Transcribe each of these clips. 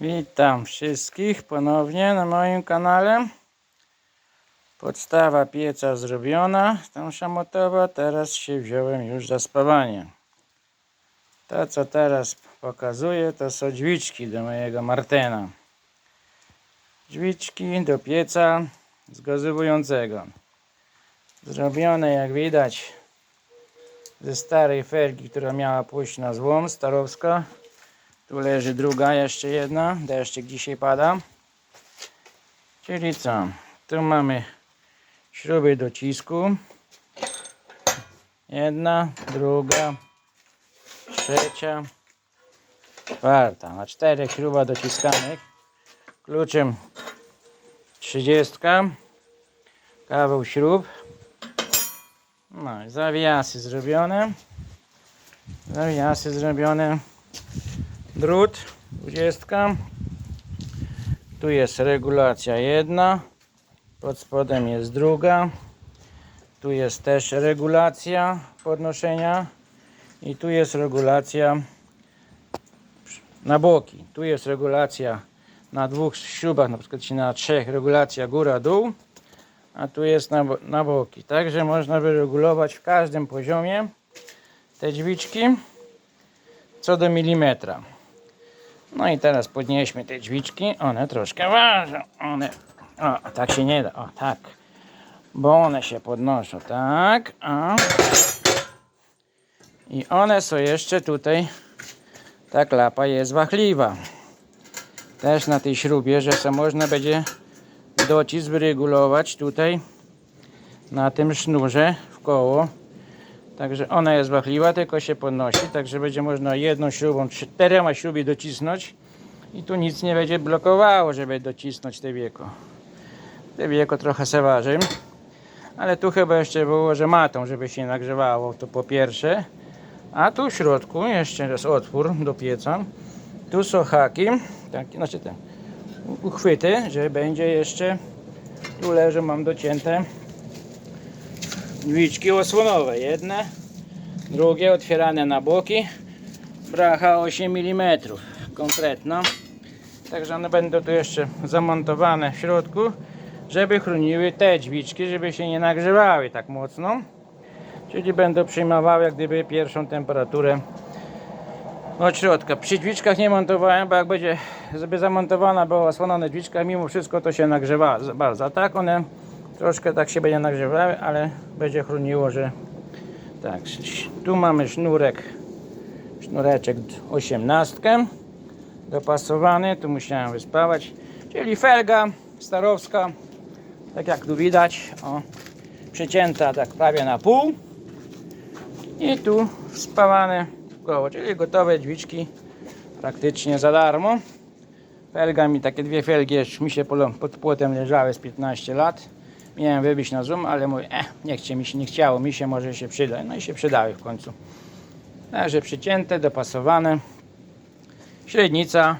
Witam wszystkich ponownie na moim kanale. Podstawa pieca zrobiona, tam szamotowa, teraz się wziąłem już za spawanie. To co teraz pokazuję to są drzwiczki do mojego Martena. Drzwiczki do pieca zgazowującego. Zrobione jak widać ze starej felgi, która miała pójść na złom, starowska. Tu leży druga, jeszcze jedna. Deszczyk dzisiaj pada. Czyli co? Tu mamy śruby docisku. Jedna, druga, trzecia, czwarta. Na czterech śruba dociskanych. Kluczem trzydziestka. Kawał śrub. No i zawiasy zrobione. Zawiasy zrobione drut 20 tu jest regulacja jedna pod spodem jest druga. Tu jest też regulacja podnoszenia i tu jest regulacja na boki. Tu jest regulacja na dwóch śrubach na przykład na trzech regulacja góra dół a tu jest na, na boki. Także można wyregulować w każdym poziomie te drzwiczki co do milimetra no i teraz podnieśmy te drzwiczki. One troszkę ważą. One. O, tak się nie da. O, tak. Bo one się podnoszą. Tak. O. I one są jeszcze tutaj. Ta klapa jest wachliwa. Też na tej śrubie, że se można będzie docisk wyregulować tutaj na tym sznurze w koło. Także ona jest wachliwa, tylko się podnosi, także będzie można jedną śrubą, czterema śruby docisnąć i tu nic nie będzie blokowało, żeby docisnąć te wieko. Te wieko trochę se waży, ale tu chyba jeszcze było, że matą, żeby się nagrzewało, to po pierwsze. A tu w środku jeszcze jest otwór do pieca. Tu są haki, tak, znaczy te uchwyty, że będzie jeszcze, tu leży, mam docięte drzwiczki osłonowe. Jedne, drugie otwierane na boki. Bracha 8 mm konkretna. Także one będą tu jeszcze zamontowane w środku, żeby chroniły te drzwiczki, żeby się nie nagrzewały tak mocno. Czyli będą przyjmowały jak gdyby pierwszą temperaturę od środka. Przy drzwiczkach nie montowałem, bo jak będzie, żeby zamontowana była osłonona drzwiczka, mimo wszystko to się nagrzewa bardzo. Tak one troszkę tak się będzie nagrzewały, ale będzie chroniło, że tak. Tu mamy sznurek, sznureczek 18 dopasowany, tu musiałem wyspawać, czyli felga starowska, tak jak tu widać, o, przecięta tak prawie na pół i tu spawane koło, czyli gotowe drzwiczki praktycznie za darmo. Felga mi, takie dwie felgi jeszcze mi się pod płotem leżały z 15 lat. Miałem wybić na zoom, ale mówię, eh, nie, chcie, mi się, nie chciało mi się, może się przyda. No i się przydały w końcu. Także przycięte, dopasowane. Średnica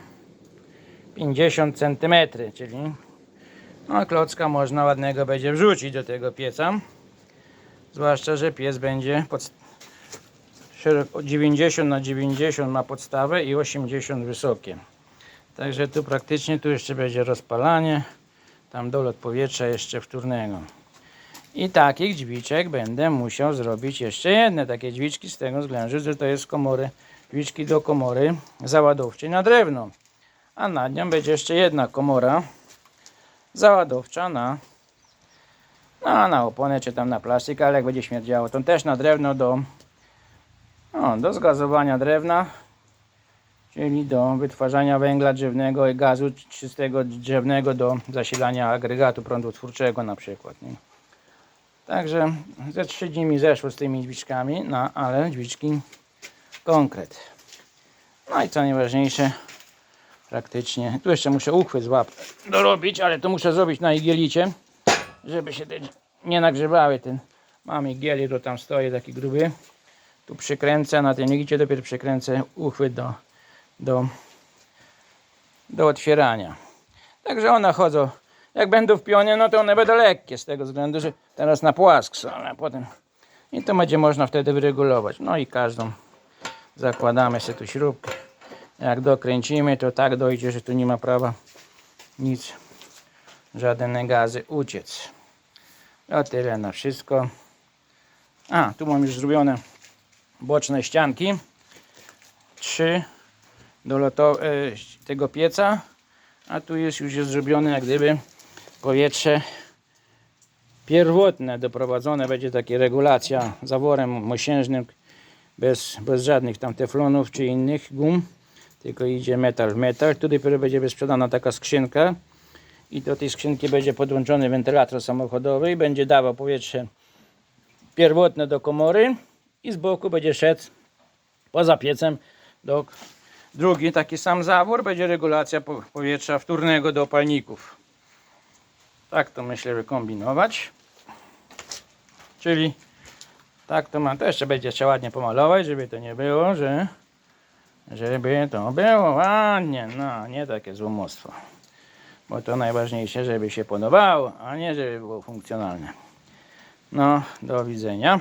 50 cm, czyli no, klocka można ładnego będzie wrzucić do tego pieca. Zwłaszcza, że piec będzie pod, szeroko- 90 na 90 ma podstawę i 80 wysokie. Także tu praktycznie tu jeszcze będzie rozpalanie, tam dolot powietrza jeszcze wtórnego. I takich drzwiczek będę musiał zrobić jeszcze jedne takie drzwiczki z tego względu, że to jest komory, drzwiczki do komory załadowczej na drewno. A nad nią będzie jeszcze jedna komora załadowcza na, no, na oponę czy tam na plastik, ale jak będzie śmierdziało, to też na drewno do, no, do zgazowania drewna czyli do wytwarzania węgla drzewnego i gazu czystego drzewnego do zasilania agregatu prądotwórczego na przykład. Nie? Także ze trzy dni mi zeszło z tymi drzwiczkami, no ale drzwiczki konkret. No i co najważniejsze, praktycznie, tu jeszcze muszę uchwyt złap dorobić, ale to muszę zrobić na igielicie, żeby się te nie nagrzewały. Ten, mam igieli, to tam stoi taki gruby. Tu przykręcę, na tym igielicie dopiero przykręcę uchwyt do do, do otwierania. Także one chodzą, jak będą w pionie, no to one będą lekkie z tego względu, że teraz na płask są, potem i to będzie można wtedy wyregulować. No i każdą zakładamy sobie tu śrubkę. Jak dokręcimy, to tak dojdzie, że tu nie ma prawa nic, żadne gazy uciec. To tyle na wszystko. A, tu mam już zrobione boczne ścianki. Trzy do loto, tego pieca. A tu jest już jest zrobione jak gdyby powietrze pierwotne doprowadzone. Będzie taka regulacja zaworem mosiężnym bez, bez żadnych tam teflonów czy innych gum. Tylko idzie metal w metal. Tu dopiero będzie sprzedana taka skrzynka. I do tej skrzynki będzie podłączony wentylator samochodowy i będzie dawał powietrze pierwotne do komory i z boku będzie szedł poza piecem do drugi taki sam zawór będzie regulacja po- powietrza wtórnego do opalników. Tak to myślę wykombinować. Czyli tak to mam. To jeszcze będzie trzeba ładnie pomalować, żeby to nie było, że żeby to było ładnie, no nie takie złomostwo. Bo to najważniejsze, żeby się podobało, a nie żeby było funkcjonalne. No, do widzenia.